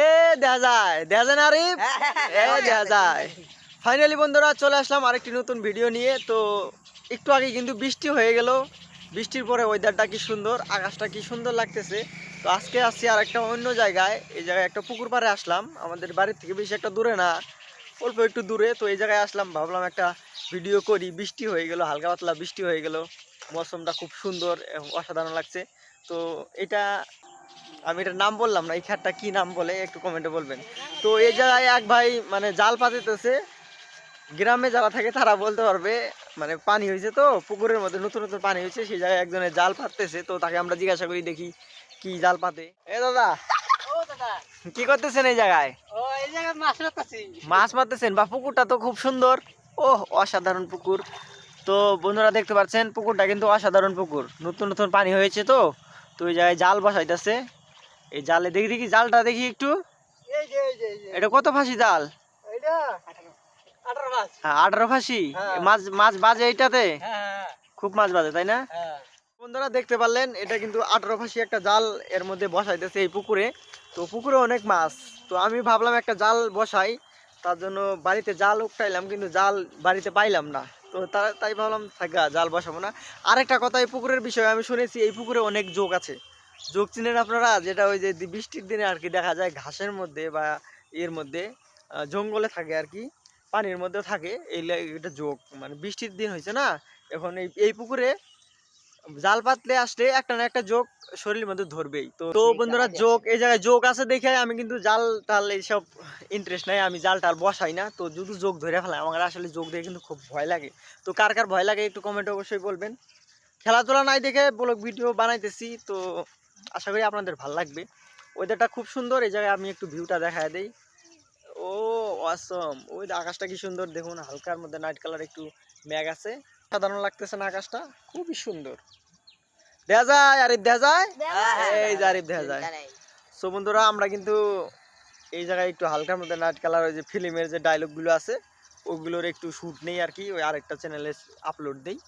এ দেখা যায় দেখা যায় না আরিফ? এ দেখা যায়। ফাইনালি বন্ধুরা চলে আসলাম আরেকটি নতুন ভিডিও নিয়ে। তো একটু আগে কিন্তু বৃষ্টি হয়ে গেল। বৃষ্টির পরে ওয়েদারটা কি সুন্দর আকাশটা কি সুন্দর লাগতেছে। তো আজকে আসছি আর একটা অন্য জায়গায়। এই জায়গায় একটা পুকুর পাড়ে আসলাম। আমাদের বাড়ির থেকে বেশি একটা দূরে না অল্প একটু দূরে। তো এই জায়গায় আসলাম ভাবলাম একটা ভিডিও করি। বৃষ্টি হয়ে গেল হালকা পাতলা বৃষ্টি হয়ে গেল। মৌসুমটা খুব সুন্দর অসাধারণ লাগছে। তো এটা আমি এটার নাম বললাম না এই খাটটা কি নাম বলে একটু কমেন্টে বলবেন। তো এই জায়গায় এক ভাই মানে জাল পাতিতেছে গ্রামে যারা থাকে তারা বলতে পারবে মানে পানি হয়েছে তো পুকুরের মধ্যে নতুন নতুন পানি হয়েছে সেই জায়গায় একজনের জাল পাততেছে তো তাকে আমরা জিজ্ঞাসা করি দেখি কি জাল পাতে। এ দাদা কি করতেছেন এই জায়গায়? মাছ মারতেছেন? বা পুকুরটা তো খুব সুন্দর। ও অসাধারণ পুকুর। তো বন্ধুরা দেখতে পাচ্ছেন পুকুরটা কিন্তু অসাধারণ পুকুর। নতুন নতুন পানি হয়েছে তো। তো ওই জায়গায় জাল বসাইতেছে। এই জালে দেখি দেখি জালটা দেখি একটু। এটা কত ফাঁসি জাল? আঠারো হ্যাঁ আঠারো ফাঁসি? হ্যাঁ। মাছ মাছ বাজে এইটাতে? হ্যাঁ খুব মাছ বাজে তাই না? বন্ধুরা দেখতে পারলেন এটা কিন্তু আঠারো ফাঁসি একটা জাল এর মধ্যে বসাইতেছে এই পুকুরে। তো পুকুরে অনেক মাছ। তো আমি ভাবলাম একটা জাল বসাই তার জন্য বাড়িতে জাল উঠাইলাম কিন্তু জাল বাড়িতে পাইলাম না। তো তাই ভাবলাম, থাকা জাল বসাবো না। আরেকটা কথা, এই পুকুরের বিষয়ে আমি শুনেছি, এই পুকুরে অনেক যোগ আছে। যোগ চিনেন আপনারা? যেটা ওই যে বৃষ্টির দিনে আর কি দেখা যায়, ঘাসের মধ্যে বা এর মধ্যে জঙ্গলে থাকে আর কি, পানির মধ্যে থাকে। এই এটা যোগ মানে বৃষ্টির দিন হয়েছে না? এখন এই এই পুকুরে জাল পাতলে আসলে একটা না একটা যোগ শরীরের মধ্যে ধরবেই। তো তো বন্ধুরা যোগ এই জায়গায় যোগ আছে দেখে আমি কিন্তু জাল টাল এইসব ইন্টারেস্ট নাই আমি জাল টাল বসাই না। তো যদি যোগ ধরে ফেলাই আমার আসলে যোগ দেখে কিন্তু খুব ভয় লাগে। তো কার কার ভয় লাগে একটু কমেন্ট অবশ্যই বলবেন। খেলাধুলা নাই দেখে ব্লগ ভিডিও বানাইতেছি তো আশা করি আপনাদের ভালো লাগবে। ওয়েদারটা খুব সুন্দর এই জায়গায় আমি একটু ভিউটা দেখা দেই। ও অসম ওই আকাশটা কি সুন্দর দেখুন হালকার মধ্যে নাইট কালার একটু মেঘ আছে। সাধারণ লাগতেছে না আকাশটা। খুবই সুন্দর। দেখা যায় আরিফ দেখা যায় এই যে আরিফ দেখা যায় সো বন্ধুরা আমরা কিন্তু এই জায়গায় একটু হালকার মধ্যে নাইট কালার ওই যে ফিল্মের যে ডায়লগগুলো আছে ওগুলোর একটু শ্যুট নেই আর কি। ওই আরেকটা চ্যানেলে আপলোড দেই।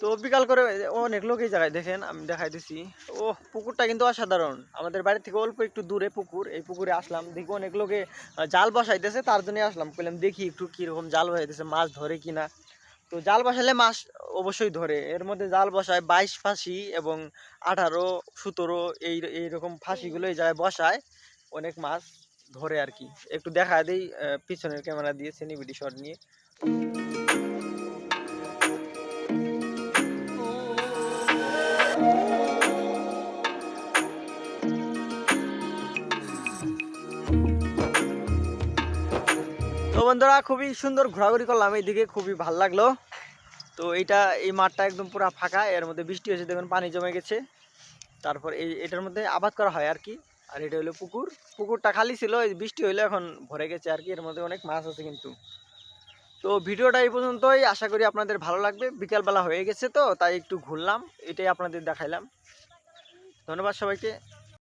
তো বিকাল করে অনেক লোক এই জায়গায় দেখেন আমি দেখাই দিছি। ও পুকুরটা কিন্তু অসাধারণ। আমাদের বাড়ি থেকে অল্প একটু দূরে পুকুর। এই পুকুরে আসলাম দেখি অনেক লোকে জাল বসাইতেছে তার জন্য আসলাম। বললাম দেখি একটু কীরকম জাল বসাইতেছে মাছ ধরে কিনা? তো জাল বসালে মাছ অবশ্যই ধরে। এর মধ্যে জাল বসায় বাইশ ফাঁসি এবং আঠারো, সতেরো এই, এইরকম ফাঁসিগুলো এই জায়গায় বসায়। অনেক মাছ ধরে আর কি। একটু দেখা দিই পিছনের ক্যামেরা দিয়ে সেনিবিটি শট নিয়ে। তো বন্ধুরা, খুবই সুন্দর ঘোরাঘুরি করলাম। এইদিকে খুবই ভালো লাগল। তো এইটা, এই মাঠটা একদম পুরো ফাঁকা। এর মধ্যে বৃষ্টি হয়েছে, দেখুন, পানি জমে গেছে। তারপর এই, এটার মধ্যে আবাদ করা হয় আর কি। আর এটা হলো পুকুর। পুকুরটা খালি ছিল, এই বৃষ্টি হইলে, এখন ভরে গেছে আর কি। এর মধ্যে অনেক মাছ আছে কিন্তু। তো ভিডিওটা এই পর্যন্তই। আশা করি আপনাদের ভালো লাগবে। বিকালবেলা হয়ে গেছে তো, তাই একটু ঘুরলাম। এটাই আপনাদের দেখাইলাম। ধন্যবাদ সবাইকে।